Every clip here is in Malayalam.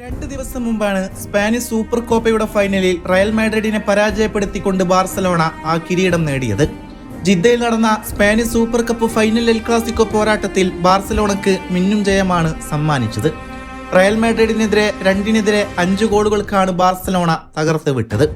രണ്ട് ദിവസം മുമ്പാണ് സ്പാനിഷ് സൂപ്പർ കോപ്പയുടെ ഫൈനലിൽ റയൽ മാഡ്രിഡിനെ പരാജയപ്പെടുത്തിക്കൊണ്ട് ബാർസലോണ ആ കിരീടം നേടിയത്. ജിദ്ദയിൽ നടന്ന Spanish super cup final El Clasico പോരാട്ടത്തിൽ ബാർസലോണക്ക് മിന്നും ജയമാണ് സമ്മാനിച്ചത്. റയൽ മാഡ്രിഡിനെതിരെ രണ്ടിനെതിരെ അഞ്ച് ഗോളുകൾക്കാണ് ബാർസലോണ തകർത്ത് വിട്ടത്.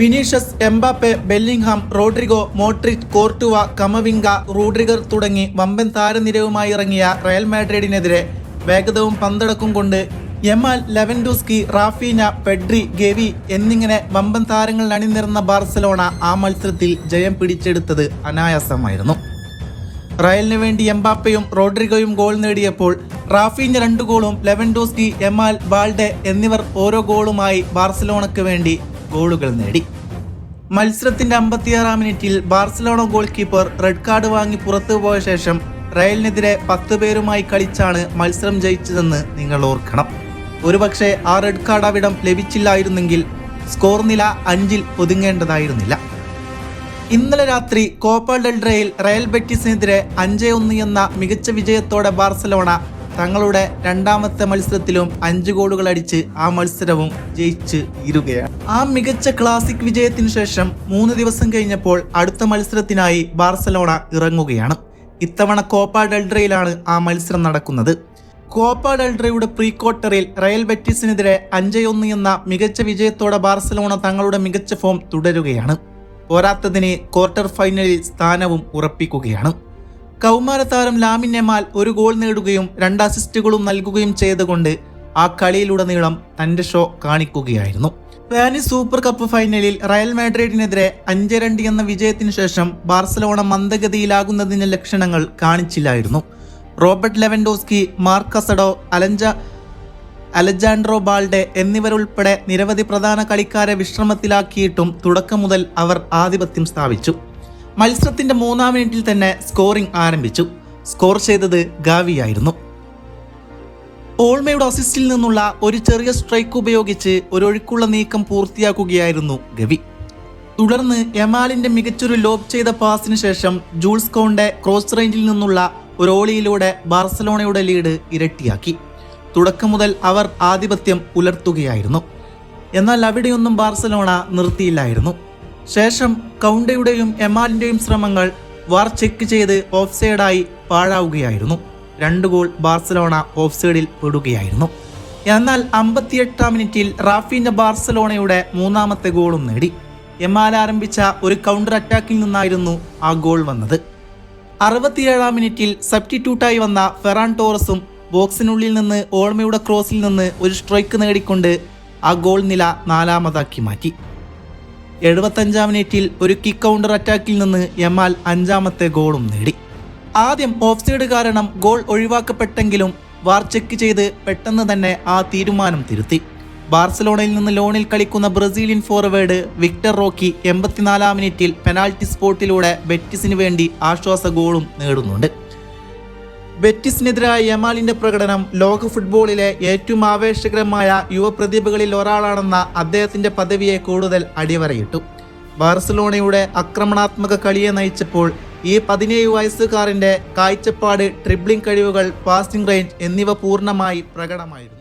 Vinicius Mbappe Bellingham Rodrygo Modric Courtois Camavinga Rudiger തുടങ്ങി വമ്പൻ താരനിരവുമായി ഇറങ്ങിയ റയൽ മാഡ്രിഡിനെതിരെ വേഗതവും പന്തടക്കും കൊണ്ട് Yamal Lewandowski Raphinha Pedri Gavi എന്നിങ്ങനെ വമ്പൻ താരങ്ങളിൽ അണിനിരന്ന ബാർസലോണ ആ മത്സരത്തിൽ ജയം പിടിച്ചെടുത്തത് അനായാസമായിരുന്നു. റയലിന് വേണ്ടി എംബാപ്പയും റോഡ്രിഗോയും ഗോൾ നേടിയപ്പോൾ റാഫീഞ്ഞ രണ്ട് ഗോളും ലെവൻഡോസ്കി എമാൽ ബാൾഡെ എന്നിവർ ഓരോ ഗോളുമായി ബാർസലോണയ്ക്ക് വേണ്ടി ഗോളുകൾ നേടി. മത്സരത്തിന്റെ അമ്പത്തിയാറാം മിനിറ്റിൽ Barcelona goalkeeper red card വാങ്ങി പുറത്തുപോയ ശേഷം റയലിനെതിരെ പത്ത് പേരുമായി കളിച്ചാണ് മത്സരം ജയിച്ചതെന്ന് നിങ്ങൾ ഓർക്കണം. ഒരുപക്ഷെ ആ റെഡ് കാർഡ് അവിടം ലഭിച്ചില്ലായിരുന്നെങ്കിൽ സ്കോർ നില അഞ്ചിൽ ഒതുങ്ങേണ്ടതായിരുന്നില്ല. ഇന്നലെ രാത്രി കോപ്പ ഡെൽഡ്രയിൽ റയൽ ബെറ്റിസിനെതിരെ അഞ്ച് ഒന്ന് എന്ന മികച്ച വിജയത്തോടെ ബാർസലോണ തങ്ങളുടെ രണ്ടാമത്തെ മത്സരത്തിലും അഞ്ച് ഗോളുകൾ അടിച്ച് ആ മത്സരവും ജയിച്ച് ഇരുകയാണ് ആ മികച്ച ക്ലാസിക് വിജയത്തിന് ശേഷം മൂന്ന് ദിവസം കഴിഞ്ഞപ്പോൾ അടുത്ത മത്സരത്തിനായി ബാർസലോണ ഇറങ്ങുകയാണ്. ഇത്തവണ കോപ്പ ഡെൽഡ്രയിലാണ് ആ മത്സരം നടക്കുന്നത്. കോപ്പ ഡെൽഡ്രയുടെ പ്രീ ക്വാർട്ടറിൽ റയൽ ബെറ്റിസിനെതിരെ അഞ്ച് ഒന്ന് എന്ന മികച്ച വിജയത്തോടെ ബാർസലോണ തങ്ങളുടെ മികച്ച ഫോം തുടരുകയാണ്. പോരാത്തതിന് ക്വാർട്ടർ ഫൈനലിൽ സ്ഥാനവും ഉറപ്പിക്കുകയാണ്. കൗമാര താരം ലാമിൻ എമാൽ ഒരു ഗോൾ നേടുകയും രണ്ട് അസിസ്റ്റുകളും നൽകുകയും ചെയ്തുകൊണ്ട് ആ കളിയിലുടനീളം തന്റെ ഷോ കാണിക്കുകയായിരുന്നു. സ്പാനിഷ് സൂപ്പർ കപ്പ് ഫൈനലിൽ റയൽ മാഡ്രിഡിനെതിരെ അഞ്ച് രണ്ട് എന്ന വിജയത്തിനു ശേഷം ബാർസലോണ മന്ദഗതിയിലാകുന്നതിന്റെ ലക്ഷണങ്ങൾ കാണിച്ചില്ലായിരുന്നു. റോബർട്ട് ലെവൻഡോസ്കി മാർക്കസഡോ അലഞ്ച അലജാൻഡ്രോ ബാൾഡെ എന്നിവരുൾപ്പെടെ നിരവധി പ്രധാന കളിക്കാരെ വിശ്രമത്തിലാക്കിയിട്ടും തുടക്കം മുതൽ അവർ ആധിപത്യം സ്ഥാപിച്ചു. മത്സരത്തിന്റെ മൂന്നാം മിനിറ്റിൽ തന്നെ സ്കോറിംഗ് ആരംഭിച്ചു. സ്കോർ ചെയ്തത് ഗാവിയായിരുന്നു. ഓൾമയുടെ അസിസ്റ്റിൽ നിന്നുള്ള ഒരു ചെറിയ സ്ട്രൈക്ക് ഉപയോഗിച്ച് ഒരു ഒഴുക്കുള്ള നീക്കം പൂർത്തിയാക്കുകയായിരുന്നു ഗവി. തുടർന്ന് യമാലിന്റെ മികച്ചൊരു ലോബ് ചെയ്ത പാസിന് ശേഷം ജൂൾസ് കോണ്ടെ ക്രോസ് റേഞ്ചിൽ നിന്നുള്ള ഒരു ഓളിയിലൂടെ ബാർസലോണയുടെ ലീഡ് ഇരട്ടിയാക്കി. തുടക്കം മുതൽ അവർ ആധിപത്യം പുലർത്തുകയായിരുന്നു എന്നാൽ അവിടെയൊന്നും ബാർസലോണ നിർത്തിയില്ലായിരുന്നു. ശേഷം കൗണ്ടയുടെയും എമാലിന്റെയും ശ്രമങ്ങൾ വാർ ചെക്ക് ചെയ്ത് ഓഫ്സൈഡായി പാഴാവുകയായിരുന്നു. രണ്ട് ഗോൾ ബാർസലോണ ഓഫ്സൈഡിൽ പെടുകയായിരുന്നു. എന്നാൽ അമ്പത്തിയെട്ടാം മിനിറ്റിൽ റാഫീന ബാർസലോണയുടെ മൂന്നാമത്തെ ഗോളും നേടി. എമാൽ ആരംഭിച്ച ഒരു കൗണ്ടർ അറ്റാക്കിൽ നിന്നായിരുന്നു ആ ഗോൾ വന്നത്. അറുപത്തിയേഴാം മിനിറ്റിൽ സബ്സ്റ്റിറ്റ്യൂട്ടായി വന്ന ഫെറാൻ ടോറസും ബോക്സിനുള്ളിൽ നിന്ന് ഓൾമയുടെ ക്രോസിൽ നിന്ന് ഒരു സ്ട്രൈക്ക് നേടിക്കൊണ്ട് ആ ഗോൾ നില നാലാമതാക്കി മാറ്റി. എഴുപത്തഞ്ചാം മിനിറ്റിൽ ഒരു കിക്ക് കൗണ്ടർ അറ്റാക്കിൽ നിന്ന് യമാൽ അഞ്ചാമത്തെ ഗോളും നേടി. ആദ്യം ഓഫ്സൈഡ് കാരണം ഗോൾ ഒഴിവാക്കപ്പെട്ടെങ്കിലും വാർ ചെക്ക് ചെയ്ത് പെട്ടെന്ന് തന്നെ ആ തീരുമാനം തിരുത്തി. ബാർസലോണയിൽ നിന്ന് ലോണിൽ കളിക്കുന്ന ബ്രസീലിയൻ ഫോർവേഡ് വിക്ടർ റോക്കി എൺപത്തിനാലാം മിനിറ്റിൽ പെനാൽറ്റി സ്പോട്ടിലൂടെ ബെറ്റിസിന് വേണ്ടി ആശ്വാസ ഗോളും നേടുന്നുണ്ട്. ബെറ്റിസിനെതിരായ യമാലിന്റെ പ്രകടനം ലോക ഫുട്ബോളിലെ ഏറ്റവും ആവേശകരമായ യുവപ്രതിഭകളിൽ ഒരാളാണെന്ന അദ്ദേഹത്തിന്റെ പദവിയെ കൂടുതൽ അടിവരയിട്ടു. ബാർസലോണയുടെ ആക്രമണാത്മക കളിയെ നയിച്ചപ്പോൾ ഈ പതിനേഴ് വയസ്സുകാരന്റെ കാഴ്ചപ്പാട് ട്രിബ്ലിംഗ് കഴിവുകൾ പാസിംഗ് റേഞ്ച് എന്നിവ പൂർണമായി പ്രകടമായിരുന്നു.